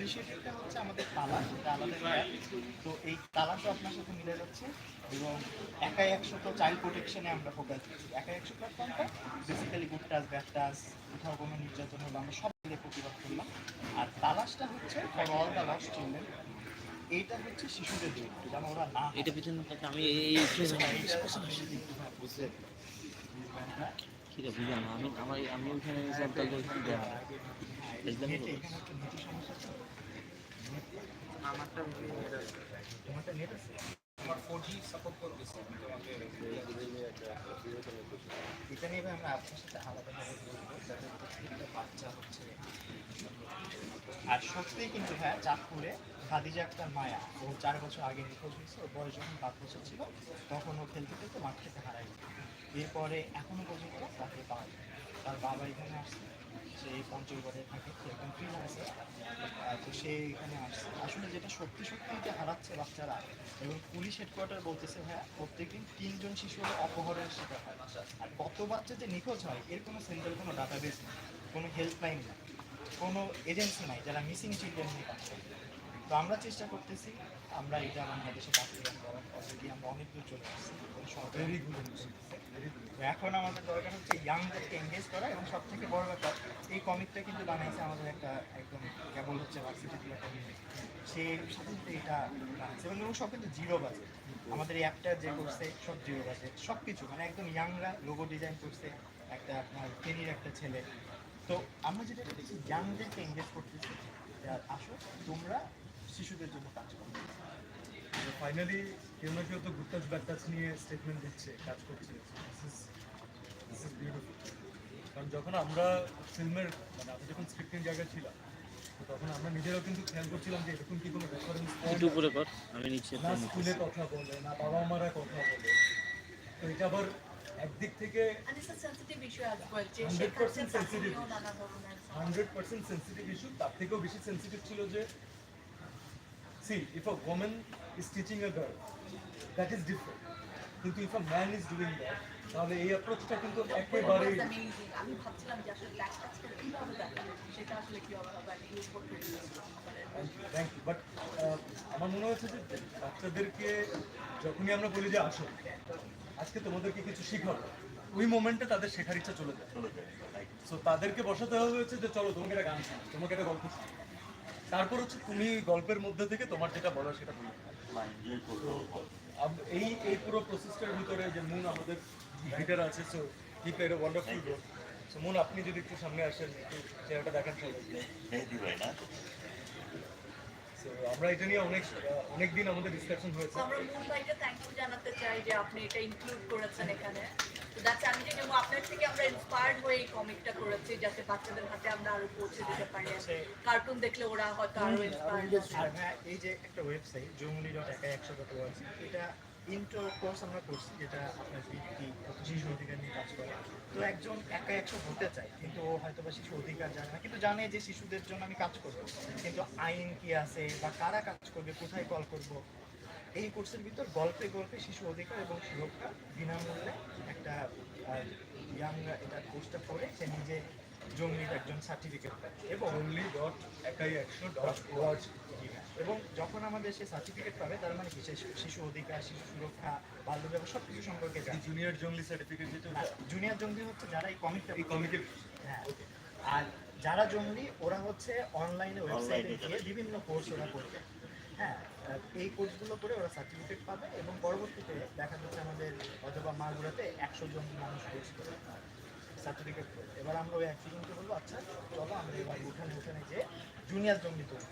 ইনিশিয়েটিভটা হচ্ছে আমাদের তালাশ এটা আলাদা তো এই তালাশও আপনার সাথে মিলে যাচ্ছে এবং একাই একশো তো চাইল্ড প্রোটেকশনে আমরা ফোকাস দিচ্ছি একাই একশো প্ল্যাটফর্মটা basically good touch bad touch কোথাও কোনো নির্যাতন হলো আমরা সব মিলে প্রতিবাদ করলাম। আর তালাশটা হচ্ছে for all the lost children এইটা হচ্ছে শিশুদের জন্য যেন ওরা না এটা পিছনে আমি এই বুঝলাম আমি আমি আমারটা তোমারটা নেট আছে সাপোর্ট আমরা আপনার সাথে বাচ্চা হচ্ছে আর সত্যিই কিন্তু হ্যাঁ চাঁদপুরে খাদিজা একটা মায়া। ও চার বছর আগে নিখোঁজ হয়েছে, ওর বয়স যখন পাঁচ বছর ছিল, তখন ও খেলতে খেলতে মাঠ থেকে হারাই এরপরে এখনও পর্যন্ত তাকে পাওয়া যায় তার বাবা এখানে আসছে, সে পঞ্চগড়ে থাকে এখন ফ্রি আছে তো সে এখানে আসছে। আসলে যেটা সত্যি সত্যি যে হারাচ্ছে বাচ্চারা, এবং পুলিশ হেডকোয়ার্টার বলতেছে, ভাইয়া, প্রত্যেকদিন তিনজন শিশু অপহরণের শিকার হয়। আর কত বাচ্চা যে নিখোঁজ হয়, এর কোনো সেন্ট্রাল কোনো ডাটাবেস নেই, কোনো হেল্পলাইন নেই, কোনো এজেন্সি নাই যারা মিসিং চিলড্রেন নিয়ে কাজ করে। তো আমরা চেষ্টা করতেছি আমরা এটা বাংলাদেশে বাস্তবায়ন করার অলরেডি আমরা অনেক দূর চলে আসছি গুড এখন আমাদের দরকার হচ্ছে ইয়াংদেরকে এঙ্গেজ করা এবং সব থেকে বড় ব্যাপার এই কমিকটা কিন্তু বানাইছে আমাদের একটা একদম কেবল হচ্ছে ভার্সিটি একটা সে সাথে সাথে এটা বানাইছে এবং এগুলো সব কিন্তু জিরো বাজেট আমাদের এই অ্যাপটা যে করছে সব জিরো বাজেট সব কিছু মানে একদম ইয়াংরা লোগো ডিজাইন করছে একটা আপনার ফেরির একটা ছেলে। তো আমরা যেটা করতেছি ইয়াংদেরকে এঙ্গেজ করতেছি আসো তোমরা শিশুদের জন্য কাজ করো ফাইনালি কেউ না কেউ তো গুড টাচ নিয়ে স্টেটমেন্ট দিচ্ছে কাজ করছে। দিস ইজ বিউটিফুল কারণ যখন আমরা ফিল্মের মানে আমরা যখন স্ক্রিপ্টিং জায়গায় ছিলাম তখন আমরা নিজেরাও কিন্তু খেয়াল করছিলাম যে এরকম কি কোনো রেফারেন্স একটু উপরে কর আমি নিচে না স্কুলে কথা বলে না বাবা মারা কথা বলে। তো এটা আবার একদিক থেকে And it's a sensitive issue as well. যে 100% শেখাচ্ছে তাকে sensitive নিয়েও issue. নানা ধরনের হান্ড্রেড পার্সেন্ট সেন্সিটিভ ইস্যু তার থেকেও বেশি সেন্সিটিভ ছিল যে see if a women is teaching a girl that is different কিন্তু if a man is doing that তাহলে এই অ্যাপ্রোচটা কিন্তু একেবারেই was আমি ভাবছিলাম যে আসলে ব্ল্যাক কীভাবে দেখানো সেটা আসলে কীভাবে হবে? আমি ইউজ করতে থ্যাংক ইউ বাট আমার মনে হচ্ছে যে বাচ্চাদেরকে যখনই আমরা বলি যে আসো আজকে তোমাদেরকে কিছু শিখাবো ওই মোমেন্টে তাদের শেখার ইচ্ছা চলে যায়। সো তাদেরকে বসাতে হবে হচ্ছে যে চলো তোমাকে একটা গান শোনাও, তোমাকে একটা গল্প শোনাও। তারপর হচ্ছে তুমি ওই গল্পের মধ্যে থেকে তোমার যেটা বলার সেটা বলে। এই এই পুরো প্রসেসটার ভিতরে যে মুন আমাদের লিডার আছে so he played wonderful role so Moon আপনি যদি একটু সামনে আসেন একটু চেহারাটা দেখান So, আমরা এটা নিয়ে অনেক অনেক দিন আমাদের ডিসকাশন হয়েছে। আমরা মূল ভাইকে থ্যাংক ইউ জানাতে চাই যে আপনি এটা ইনক্লুড করেছেন এখানে। দ্যাটস আমি আপনার থেকে আমরা ইন্সপায়ার্ড হয়ে এই কমিকটা করেছি যাতে বাচ্চাদের হাতে আমরা আরও পৌঁছে দিতে পারি। কার্টুন দেখলে ওরা হয়তো আরও ইন্সপায়ার্ড হ্যাঁ এই যে একটা ওয়েবসাইট জঙ্গলি ডট একা একশো ডট এটা ইন্ট্রো কোর্স আমরা করছি যেটা আপনার শিশু অধিকার নিয়ে কাজ করে। তো একজন একা একশো হতে চায় কিন্তু ও হয়তো বা শিশু অধিকার জানে না কিন্তু জানে যে শিশুদের জন্য আমি কাজ করব। কিন্তু আইন কি আছে বা কারা কাজ করবে কোথায় কল করব এই কোর্সের ভিতর গল্পে গল্পে শিশু অধিকার এবং সুরক্ষা বিনামূল্যে একটা ইয়াং এটা কোর্সটা করে সে নিজে জঙ্গলির একজন সার্টিফিকেট পায়। এবং অনলি ডট একাই একশো ডট ওয়াচ এবং যখন আমাদের সে সার্টিফিকেট পাবে তার মানে সে শিশু অধিকার শিশু সুরক্ষা বাল্য বিবাহ সব কিছু সম্পর্কে জানে। জুনিয়র জঙ্গলি সার্টিফিকেট যেটা জুনিয়র জঙ্গলি হচ্ছে যারা এই কমিকটা এই কমিকের হ্যাঁ। আর যারা জঙ্গলি ওরা হচ্ছে অনলাইনে ওয়েবসাইটে গিয়ে বিভিন্ন কোর্স ওরা করবে। হ্যাঁ। এই কোর্সগুলো করে ওরা সার্টিফিকেট পাবে এবং পরবর্তীতে দেখা যাচ্ছে আমাদের অথবা মাগুরাতে একশো জন মানুষ কোর্স করে। সার্টিফিকেট করে। এবার আমরা ওই একজনকে বলব আচ্ছা চলো আমরা এবার উঠানে উঠানে যে জুনিয়র জঙ্গি তৈরি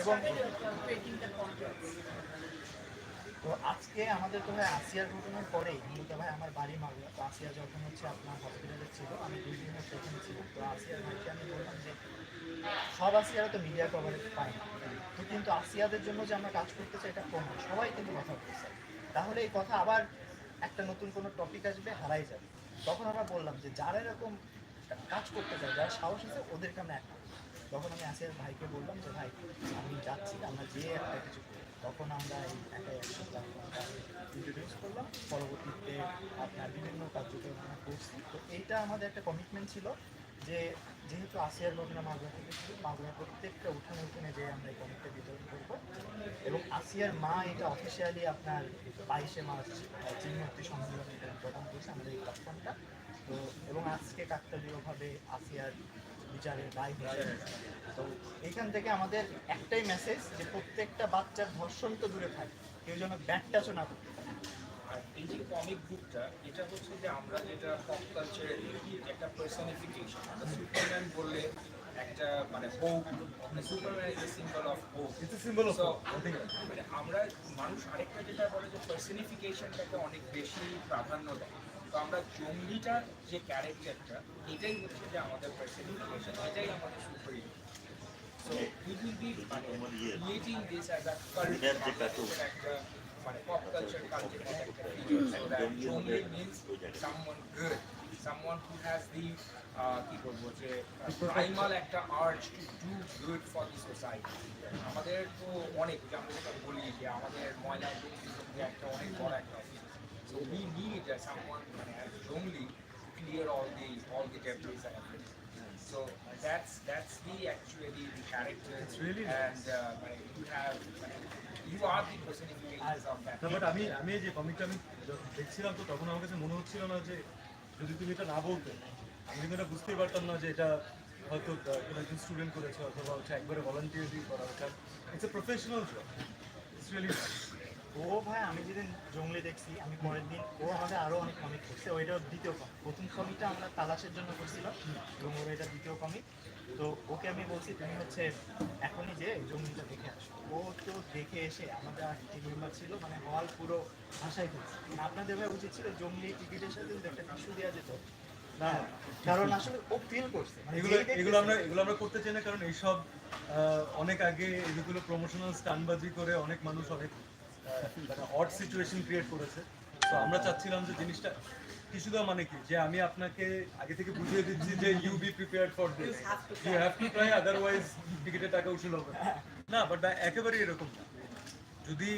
এবং তো আজকে আমাদের তো ভাই আসিয়ার ঘটনার পরেই মূলত ভাই আমার বাড়ি মাগুরা তো আসিয়া যখন হচ্ছে আপনার হসপিটালে ছিল, আমি দুই দিন ওখানে ছিলাম, তো আসিয়ার ভাইকে আমি বললাম যে, সব আসিয়ারা তো মিডিয়া কভারেজ পায় না। তো কিন্তু আসিয়াদের জন্য যে আমরা কাজ করতে চাই, এটা কম সবাই কিন্তু কথা বলছে তাহলে এই কথা আবার একটা নতুন কোনো টপিক আসবে, হারাই যাবে। তখন আমরা বললাম যে, যারা এরকম কাজ করতে চায়, যারা সাহস আছে, ওদেরকে আমরা এক তখন আমি আসিয়ার ভাইকে বললাম যে, ভাই, আমি যাচ্ছি। আমরা যেয়ে একটা কিছু। তখন আমরা এই একটা ইন্ট্রোডিউস করলাম। পরবর্তীতে আপনার বিভিন্ন কার্যক্রম আমরা করছি। তো এইটা আমাদের একটা কমিটমেন্ট ছিল যে, যেহেতু আসিয়ার ঘটনা মাগুরা থেকে শুরু মাগুরা প্রত্যেকটা উঠানে উঠানে যে আমরা এই কমিকটা বিতরণ করব। এবং আসিয়ার মা এটা অফিসিয়ালি আপনার বাইশে মার্চ চিহ্নটি সম্মেলনে এটা উদ্বোধন করেছে আমাদের এই প্ল্যাটফর্মটা তো, এবং আজকে কাকতালীয়ভাবে আসিয়ার বিচারের হয়েছে তো এইখান থেকে আমাদের একটাই মেসেজ যে প্রত্যেকটা বাচ্চার ধর্ষণ তো দূরে থাকে কেউ যেন ব্যাট টাচও না করতে পারে। আর এই যে কমিক বুকটা এটা হচ্ছে যে আমরা যেটা পপ কালচারে একটা পার্সনিফিকেশন সুপারম্যান বললে একটা মানে hope superman is symbol of hope it's symbol of মানে আমরা মানুষ আরেকটা যেটা বলে যে পার্সনিফিকেশনটাকে অনেক বেশি প্রাধান্য দেয়। তো আমরা জঙ্গিটার যে ক্যারেক্টারটা এটাই হচ্ছে যে আমাদের পার্সনিফিকেশন এটাই আমাদের super so we will be মানে creating this as a culture একটা মানে পপ কালচার কালচার একটা feature so that Jungli means someone good someone who has the কি বলব যে প্রাইমাল একটা art to do good for the society আমাদের তো অনেক যে আমরা যেটা বলি যে আমাদের ময়লা দুর্নীতি একটা অনেক বড় একটা সো উই নিড সামওয়ান মানে as Jungli clear all the all the debris and So that's that's the actually the character. It's really and uh, you have you are the personification of that. But আমি আমি যে কমিকটা আমি দেখছিলাম তো তখন আমার কাছে মনে হচ্ছিল না যে যদি তুমি এটা না বলতে আমি কিন্তু এটা বুঝতেই পারতাম না যে এটা হয়তো কোনো একজন স্টুডেন্ট করেছে অথবা হচ্ছে একবারে ভলান্টিয়ারলি করা হচ্ছে it's a professional job it's really ও ভাই আমি যেদিন জঙ্গলি দেখছি আমি পরের দিন ও আমাদের আরও অনেক কমিক করছে। ওইটা দ্বিতীয় কমিক প্রথম কমিকটা আমরা তালাশের জন্য করছিলাম এবং ওর এটা দ্বিতীয় কমিক তো ওকে আমি বলছি তুমি হচ্ছে এখনই যে জঙ্গলিটা দেখে আসো। ও তো দেখে এসে আমাদের টিম মেম্বার ছিল মানে হল পুরো ভাষায় ফেলছে মানে আপনাদের ভাই উচিত ছিল জঙ্গলি টিকিটের সাথে একটা টিস্যু দেওয়া যেত। কারণ আসলে ও ফিল করছে। মানে এগুলো এগুলো আমরা এগুলো আমরা করতে চাই না কারণ এইসব অনেক আগে এগুলো প্রমোশনাল স্টানবাজি করে অনেক মানুষ অনেক অড সিচুয়েশন ক্রিয়েট করেছে। তো আমরা চাচ্ছিলাম যে জিনিসটা কিছু দেওয়া মানে কি? যে আমি আপনাকে আগে থেকে বুঝিয়ে দিচ্ছি যে you be prepared for this you have to try otherwise টিকিটের টাকা উসুল হবে। না। বাট একেবারেই এরকম না। যদি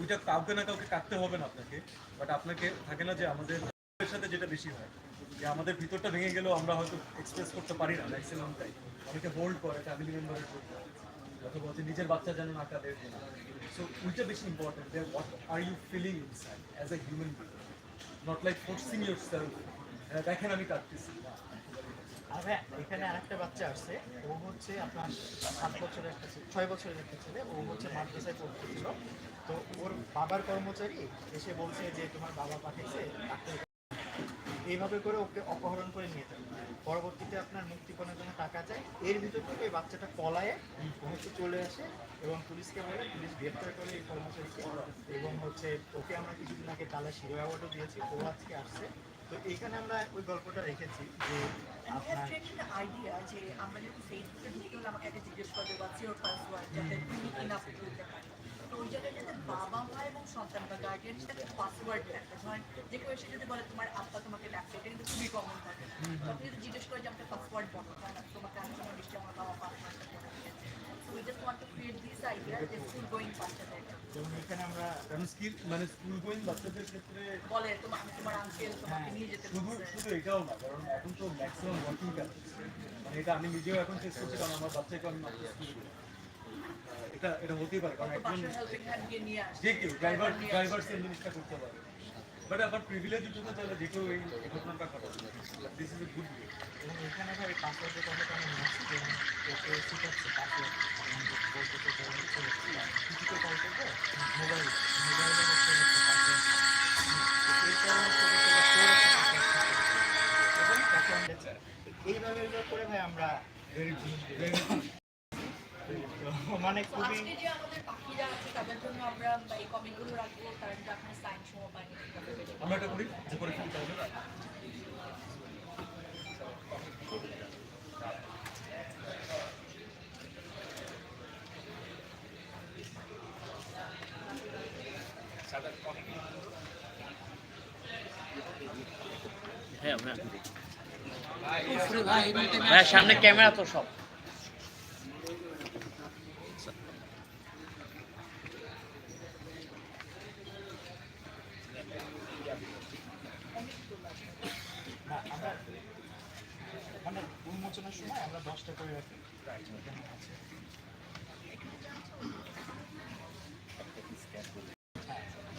ওইটা কাউকে না কাউকে কাটতে হবে না আপনাকে বাট আপনাকে থাকে না যে আমাদের সাথে যেটা বেশি হয়। যে আমাদের ভিতরটা ভেঙে গেলেও আমরা হয়তো এক্সপ্রেস করতে পারি না। ম্যাক্সিমাম টাইম অনেকে হোল্ড করে ফ্যামিলি মেম্বারের অথবা হচ্ছে নিজের বাচ্চা যেন না কাঁদে সো ওইটা বেশি ইম্পর্টেন্ট যে what are you feeling inside as a human being not like forcing yourself দেখেন আমি কাঁদতেছি। আর এখানে আরেকটা বাচ্চা আসছে, ও হচ্ছে আপনার সাত বছরের একটা ছেলে, ছয় বছরের একটা ছেলে, ও হচ্ছে মাদ্রাসায় পড়তেছিল তো ওর বাবার কর্মচারী এসে বলছে যে, তোমার বাবা পাঠিয়েছে এইভাবে করে ওকে অপহরণ করে নিয়ে যায় পরবর্তীতে আপনার মুক্তিপণের জন্য টাকা চায় এর ভিতর থেকে ওই বাচ্চাটা পলায়ে হচ্ছে চলে আসে এবং পুলিশকে বলে পুলিশ গ্রেপ্তার করে এই কর্মচারীকে। এবং হচ্ছে ওকে আমরা কিছুদিন আগে তালা শিরো অ্যাওয়ার্ডও দিয়েছি ও আজকে আসছে। তো এইখানে আমরা ওই গল্পটা রেখেছি যে an যে আমরা যখন ফেসবুকে ঢুকতে হলে আমাকে জিজ্ঞেস করবে your password? যাতে তুমি ইনাফ করতে পারি। তো ওই জায়গায় যাতে বাবা মা এবং সন্তান বা গার্ডিয়ান সাথে পাসওয়ার্ড থাকে। ধরেন যে কেউ এসে যদি বলে তোমার আব্বা তোমাকে ডাকছে এটা কিন্তু খুবই কমন থাকে। তখন যদি জিজ্ঞেস করে যে আমাকে পাসওয়ার্ড বলো। তোমাকে আমি তোমার আমার বাবা যে স্কুল গোয়িং বাচ্চাদের যেমন এখানে আমরা কারণ স্কিল মানে স্কুল গোয়িং বাচ্চাদের ক্ষেত্রে বলে তোমার আমি তোমার আঙ্কেল তোমাকে নিয়ে যেতে শুধু শুধু এটাও না কারণ এখন তো ম্যাক্সিমাম ওয়ার্কিং মানে এটা আমি নিজেও এখন চেষ্টা করছি কারণ আমার বাচ্চাকে আমি মাত্র স্কুলে এটা এটা হতেই পারে কারণ একজন যে কেউ ড্রাইভার ড্রাইভার সেম জিনিসটা করতে পারে বাট আবার প্রিভিলেজ উঠতে চাইলে যে কেউ এই ঘটনাটা ঘটাতে পারে this is a good way এবং এখানে ভাই পাসওয়ার্ডের কথাটা আমি নিয়ে আসছি ওকে শিখাচ্ছে পাসওয়ার্ড এবং বলতেছে যে কল করবে মোবাইল আমরা এইভাবে করে ভাই আমরা তো মানে খুবই আজকে যে আমাদের পাখিরা আছে তাদের জন্য আমরা এই রাখব তারা কিন্তু আপনার সাইন সময় পায়নি আমরা এটা করি যে করে ফেলি তাহলে হ্যাঁ সামনে ক্যামেরা তো সব।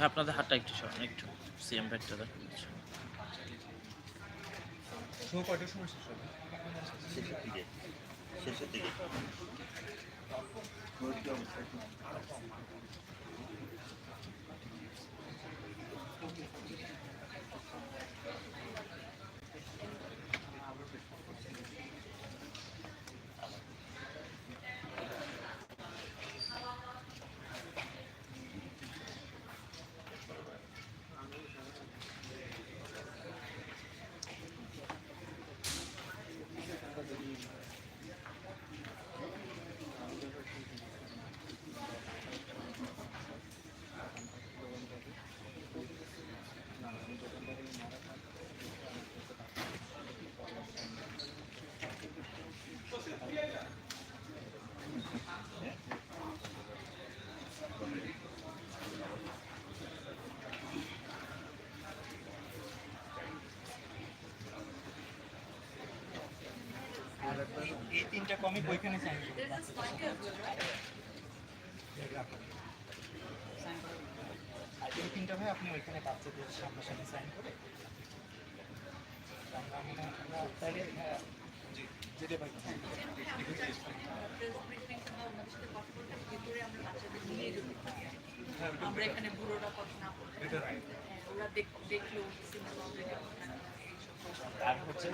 আপনাদের হাতটা একটু সরান একটু সিএম ব্যাগটা দেখুন। তিনটা কমিক ওইখানে সাইন? আর এই তিনটা ভাই আপনি ওইখানে বাচ্চাদের সামনাসামনি সাইন করে। আমরা হয় হ্যাঁ, যেতে পারি। আমরা আমরা এখানে বুড়োরা কথা না হ্যাঁ, ওরা দেখ- দেখল সিনেমা আর হচ্ছে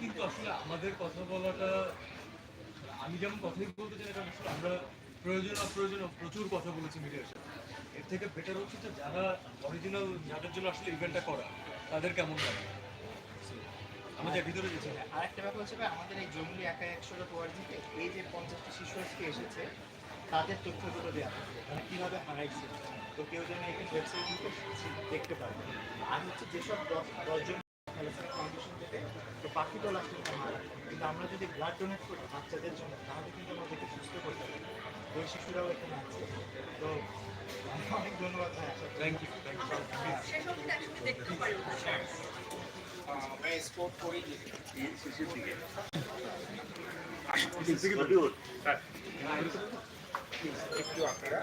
কিন্তু আসলে আমাদের কথা বলাটা আমি যেমন কথাই বলতে চাই এটা আসলে আমরা প্রয়োজন অপ্রয়োজন প্রচুর কথা বলেছি মিডিয়ার সাথে। এর থেকে বেটার হচ্ছে যে যারা অরিজিনাল যাদের জন্য আসলে ইভেন্টটা করা তাদের কেমন লাগে? আমাদের ভিতরে যেতে হ্যাঁ, আরেকটা ব্যাপার হচ্ছে আমাদের এই জঙ্গলি একা একশোটা পোয়ার থেকে এই যে পঞ্চাশটা শিশু আজকে এসেছে তাদের তথ্যগুলো দেওয়া হবে মানে কীভাবে হারাইছে? তো কেউ যেন এখানে ওয়েবসাইটগুলো দেখতে পারবে আর হচ্ছে যেসব দশ দশজন ফাউন্ডেশন থেকে তো বাকি আসলে এটা মারা কিন্তু আমরা যদি ব্লাড ডোনেট করি বাচ্চাদের জন্য তাহলে কিন্তু আমাদেরকে সুস্থ করতে পারি। ওই শিশুরাও এখানে আছে। তো অনেক ধন্যবাদ ভাই আশা থ্যাংক ইউ থ্যাংক ইউ শেষ অবধি একসঙ্গে দেখতে পারি স্পোর্ট করেই যেতে দিকে একটু আপনারা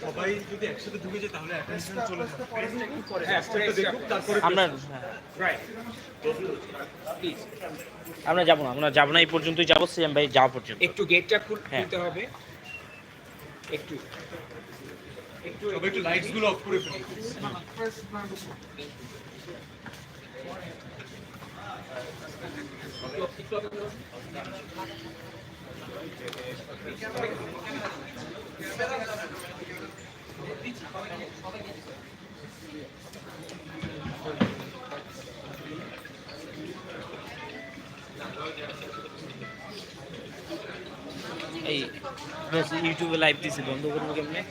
সবাই যদি একসাথে ঢুকে যায় তাহলে অ্যাটেনশন চলে যাবে একটু পরে হ্যাঁ দেখুক তারপরে আমরা রাইট প্লিজ আমরা যাব না আমরা যাব না এই পর্যন্তই যাব সিএম ভাই যাওয়া পর্যন্ত। একটু গেটটা হ্যাঁ। খুলতে হবে। একটু। একটু সবাই একটু লাইটসগুলো অফ করে ফেলি। এই ইউটিউবে লাইভ দিছি বন্ধ করব কেমনে?